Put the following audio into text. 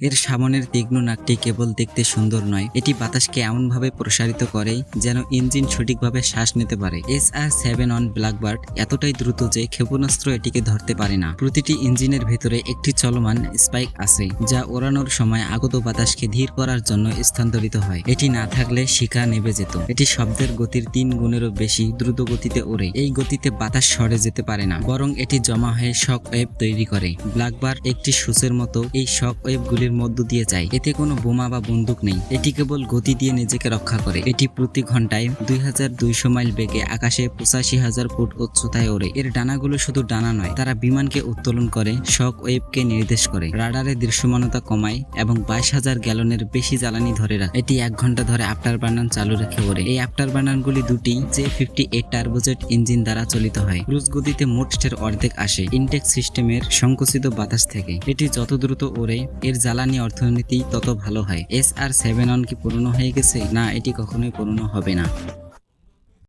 এর সামনের তীক্ষ্ণ নাকটি কেবল দেখতে সুন্দর নয়, এটি বাতাসকে এমনভাবে প্রসারিত করে যেন ইঞ্জিন সঠিকভাবে শ্বাস নিতে পারে। S R seven one Blackbird এতটাই দ্রুত যে ক্ষেপণাস্ত্র এটিকে ধরতে পারে না। প্রতিটি ইঞ্জিনের ভেতরে একটি চলমান স্পাইক আছে, যা ওড়ানোর সময় আগত বাতাসকে ধীর করার জন্য স্থানান্তরিত হয়। এটি না থাকলে শিখা নেবে যেত। এটি শব্দের গতির তিন গুণেরও বেশি দ্রুত গতিতে ওড়ে। এই গতিতে বাতাস সরে যেতে পারে না, বরং এটি জমা হয়ে শক ওয়েব তৈরি করে। ব্ল্যাকবার একটি সূচের মতো এই শক ওয়েভগুলির মধ্য দিয়ে যায়। এতে কোনো বোমা বা বন্দুক নেই। এটি কেবল গতি দিয়ে নিজেকে রক্ষা করে। এটি প্রতি ঘন্টায় দুই হাজার দুইশো মাইল বেগে আকাশে পঁচাশি হাজার ফুট উচ্চতায় ওড়ে। এর ডানাগুলো শুধু ডানা নয়, তারা বিমানকে উত্তোলন করে, শক ওয়েভকে নির্দেশ করে। রাডারে দৃশ্যমানতা কমায় এবং বাইশ হাজার গ্যালনের বেশি জ্বালানি ধরে রাখে। এটি এক ঘণ্টা ধরে আফটার বার্নার চালু রেখে ওড়ে। এই আফটার বার্নারগুলি দুটি, J fifty eight turbojet engine দ্বারা চালিত হয়। ক্রুজ গতিতে মোটের অর্ধেক আসে। ইনটেক সিস্টেমের সংকুচিত বাতাস থেকে। এটি যত দ্রুত ওড়ে, এর জ্বালানি অর্থনীতি তত ভালো হয়। এস আর সেভেন অন কি পুরনো হয়ে গেছে? না, এটি কখনোই পুরনো হবে না।